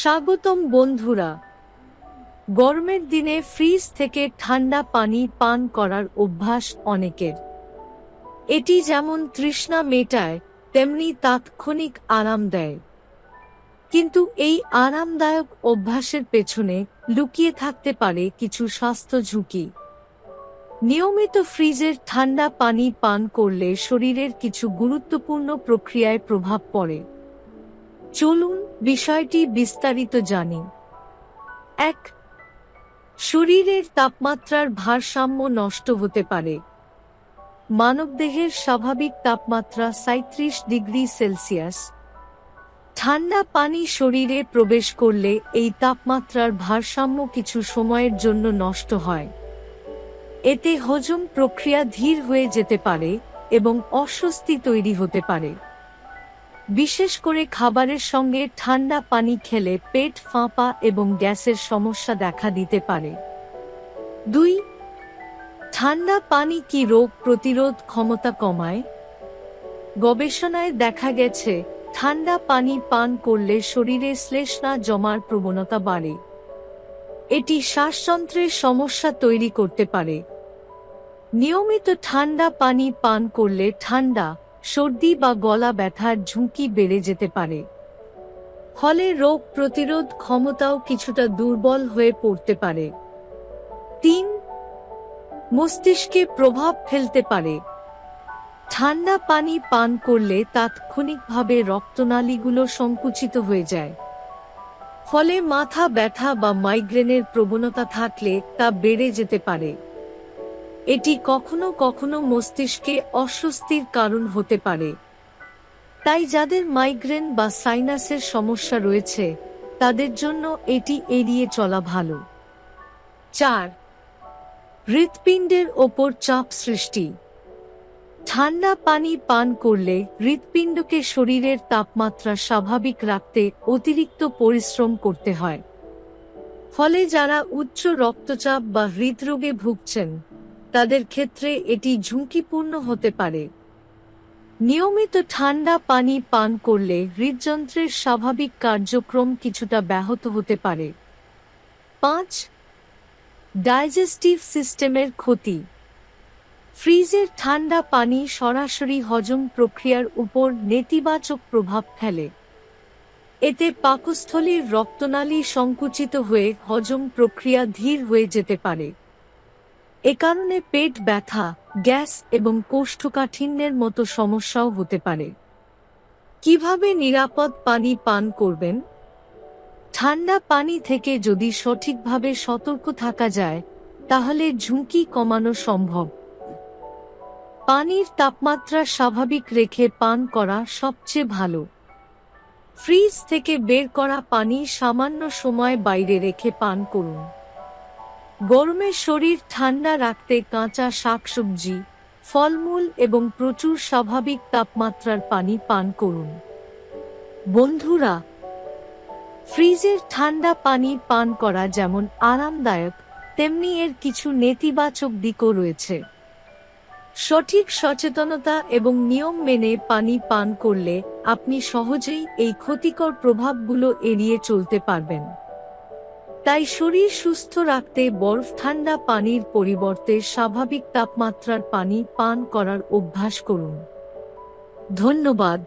স্বাগতম বন্ধুরা। গরমের দিনে ফ্রিজ থেকে ঠান্ডা পানি পান করার অভ্যাস অনেকের। এটি যেমন তৃষ্ণা মেটায়, তেমনি তাৎক্ষণিক আরাম দেয়। কিন্তু এই আরামদায়ক অভ্যাসের পেছনে লুকিয়ে থাকতে পারে কিছু স্বাস্থ্য ঝুঁকি। নিয়মিত ফ্রিজের ঠান্ডা পানি পান করলে শরীরের কিছু গুরুত্বপূর্ণ প্রক্রিয়ায় প্রভাব পড়ে। চলুন বিষয়টি বিস্তারিত জানি। এক, শরীরের তাপমাত্রার ভারসাম্য নষ্ট হতে পারে। মানবদেহের স্বাভাবিক তাপমাত্রা সাঁত্রিশ ডিগ্রি সেলসিয়াস। ঠান্ডা পানি শরীরে প্রবেশ করলে এই তাপমাত্রার ভারসাম্য কিছু সময়ের জন্য নষ্ট হয়। এতে হজম প্রক্রিয়া ধীর হয়ে যেতে পারে এবং অস্বস্তি তৈরি হতে পারে। বিশেষ করে খাবারের সঙ্গে ঠান্ডা পানি খেলে পেট ফাঁপা এবং গ্যাসের সমস্যা দেখা দিতে পারে। দুই, ঠান্ডা পানি কি রোগ প্রতিরোধ ক্ষমতা কমায়? গবেষণায় দেখা গেছে, ঠান্ডা পানি পান করলে শরীরে শ্লেষ্মা জমার প্রবণতা বাড়ে। এটি শ্বাসযন্ত্রের সমস্যা তৈরি করতে পারে। নিয়মিত ঠান্ডা পানি পান করলে ঠান্ডা সর্দি বা গলা ব্যথার ঝুঁকি বেড়ে যেতে পারে। ফলে রোগ প্রতিরোধ ক্ষমতাও কিছুটা দুর্বল হয়ে পড়তে পারে। তিন, মস্তিষ্কে প্রভাব ফেলতে পারে। ঠান্ডা পানি পান করলে তাৎক্ষণিকভাবে রক্তনালীগুলো সংকুচিত হয়ে যায়। ফলে মাথা ব্যথা বা মাইগ্রেনের প্রবণতা থাকলে তা বেড়ে যেতে পারে। এটি কখনো কখনো মস্তিষ্কে অস্বস্তির কারণ হতে পারে। তাই যাদের মাইগ্রেন বা সাইনাসের সমস্যা রয়েছে, তাদের জন্য এটি এড়িয়ে চলা ভালো। চার, হৃৎপিণ্ডের ওপর চাপ সৃষ্টি। ঠান্ডা পানি পান করলে হৃৎপিণ্ডকে শরীরের তাপমাত্রা স্বাভাবিক রাখতে অতিরিক্ত পরিশ্রম করতে হয়। ফলে যারা উচ্চ রক্তচাপ বা হৃদরোগে ভুগছেন তাদের ক্ষেত্রে এটি ঝুঁকিপূর্ণ হতে পারে। নিয়মিত ঠান্ডা পানি পান করলে হৃদযন্ত্রের স্বাভাবিক কার্যক্রম কিছুটা ব্যাহত হতে পারে। পাঁচ, ডাইজেস্টিভ সিস্টেমের ক্ষতি। ফ্রিজের ঠান্ডা পানি সরাসরি হজম প্রক্রিয়ার উপর নেতিবাচক প্রভাব ফেলে। এতে পাকস্থলীর রক্তনালী সংকুচিত হয়ে হজম প্রক্রিয়া ধীর হয়ে যেতে পারে। এ কারণে পেট ব্যথা, গ্যাস এবং কোষ্ঠকাঠিন্যের মতো সমস্যাও হতে পারে। কীভাবে নিরাপদ পানি পান করবেন? ঠান্ডা পানি থেকে যদি সঠিকভাবে সতর্ক থাকা যায়, তাহলে ঝুঁকি কমানো সম্ভব। পানির তাপমাত্রা স্বাভাবিক রেখে পান করা সবচেয়ে ভালো। ফ্রিজ থেকে বের করা পানি সামান্য সময় বাইরে রেখে পান করুন। গরমে শরীর ঠান্ডা রাখতে কাঁচা শাকসবজি, ফলমূল এবং প্রচুর স্বাভাবিক তাপমাত্রার পানি পান করুন। বন্ধুরা, ফ্রিজের ঠান্ডা পানি পান করা যেমন আরামদায়ক, তেমনি এর কিছু নেতিবাচক দিকও রয়েছে। সঠিক সচেতনতা এবং নিয়ম মেনে পানি পান করলে আপনি সহজেই এই ক্ষতিকর প্রভাবগুলো এড়িয়ে চলতে পারবেন। তাই শরীর সুস্থ রাখতে বরফ ঠান্ডা পানির পরিবর্তে স্বাভাবিক তাপমাত্রার পানি পান করার অভ্যাস করুন। ধন্যবাদ।